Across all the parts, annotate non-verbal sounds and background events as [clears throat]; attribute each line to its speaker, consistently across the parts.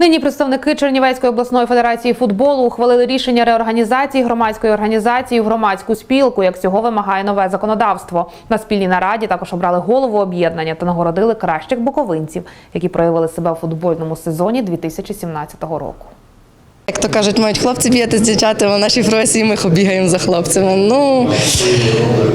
Speaker 1: Нині представники Чернівецької обласної федерації футболу ухвалили рішення реорганізації громадської організації в громадську спілку, як цього вимагає нове законодавство. На спільній нараді також обрали голову об'єднання та нагородили кращих буковинців, які проявили себе у футбольному сезоні 2017 року.
Speaker 2: Кажуть, мають хлопці бігати з дівчатами, а наші професії ми бігаємо за хлопцями. Ну,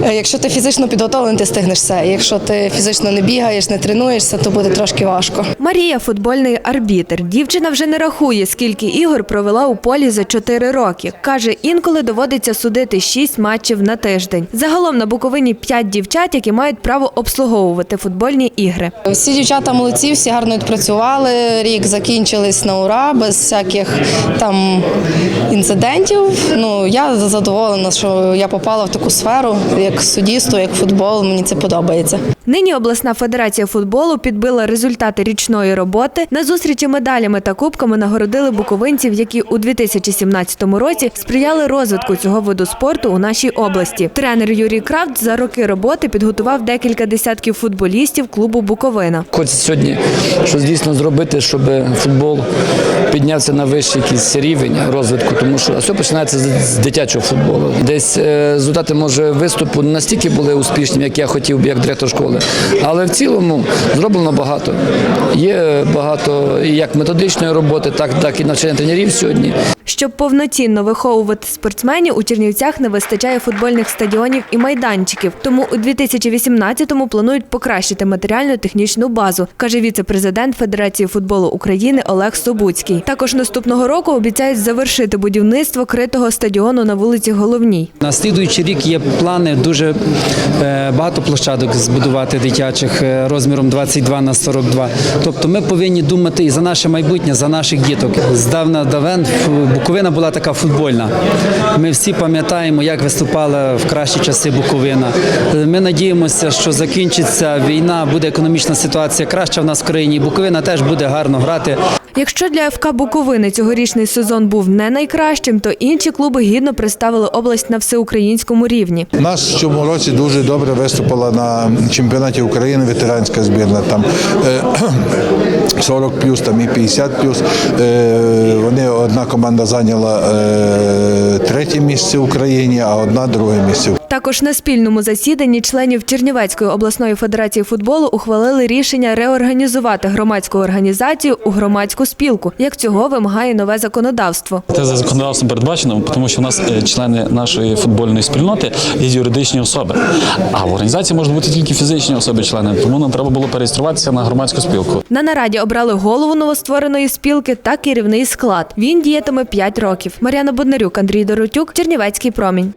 Speaker 2: е, якщо ти фізично підготовлений, ти стигнеш все. Якщо ти фізично не бігаєш, не тренуєшся, то буде трошки важко.
Speaker 3: Марія футбольний арбітр. Дівчина вже не рахує, скільки ігор провела у полі за 4 роки. Каже, інколи доводиться судити 6 матчів на тиждень. Загалом на Буковині 5 дівчат, які мають право обслуговувати футбольні ігри.
Speaker 2: Всі дівчата молодці, всі гарно відпрацювали. Рік закінчились на ура, без всяких там інцидентів. Ну я задоволена, що я попала в таку сферу, як суддівство, як футбол. Мені це подобається.
Speaker 3: Нині обласна федерація футболу підбила результати річної роботи. На зустрічі медалями та кубками нагородили буковинців, які у 2017 році сприяли розвитку цього виду спорту у нашій області. Тренер Юрій Крафт за роки роботи підготував декілька десятків футболістів клубу Буковина.
Speaker 4: Хочеться сьогодні щось дійсно зробити, щоб футбол піднявся на вищий якийсь рівень розвитку, тому що все починається з, з дитячого футболу. Десь е, результати може виступу не настільки були успішними, як я хотів би як директор школи, але в цілому зроблено багато. Є багато як методичної роботи, так, так і навчання тренерів сьогодні.
Speaker 3: Щоб повноцінно виховувати спортсменів, у Чернівцях не вистачає футбольних стадіонів і майданчиків. Тому у 2018-му планують покращити матеріально-технічну базу, каже віце-президент Федерації футболу України Олег Собуцький. Також наступного року обіцяють завершити будівництво критого стадіону на вулиці Головній.
Speaker 5: На слідуючий рік є плани дуже е, багато площадок збудувати дитячих е, розміром 22 на 42. Тобто ми повинні думати і за наше майбутнє, за наших діток. Здавна давен Буковина була така футбольна. Ми всі пам'ятаємо, як виступала в кращі часи Буковина. Е, Ми надіємося, що закінчиться війна, буде економічна ситуація краща в нас в країні. Буковина теж буде гарно грати.
Speaker 3: Якщо для ФК Буковини цьогорічний сезон був не найкращим, то інші клуби гідно представили область на всеукраїнському рівні.
Speaker 6: У нас в цьому році дуже добре виступила на чемпіонаті України ветеранська збірна. Там е, [clears throat] 40 плюс, там і 50 плюс. Е, Вони одна команда зайняла е, третє місце в Україні, а одна друге місце.
Speaker 3: Також на спільному засіданні членів Чернівецької обласної федерації футболу ухвалили рішення реорганізувати громадську організацію у громадську спілку, як цього вимагає нове законодавство.
Speaker 7: Це за законодавством передбачено, тому що в нас е, члени нашої футбольної спільноти є юридичні особи. А в організації можуть бути тільки фізичні особи-члени, тому нам треба було переєструватися на громадську спілку.
Speaker 3: На нараді обрали голову новоствореної спілки та керівний склад. Він діятиме 5 років. Мар'яна Боднарюк, Андрій Доротюк, Чернівецький промінь.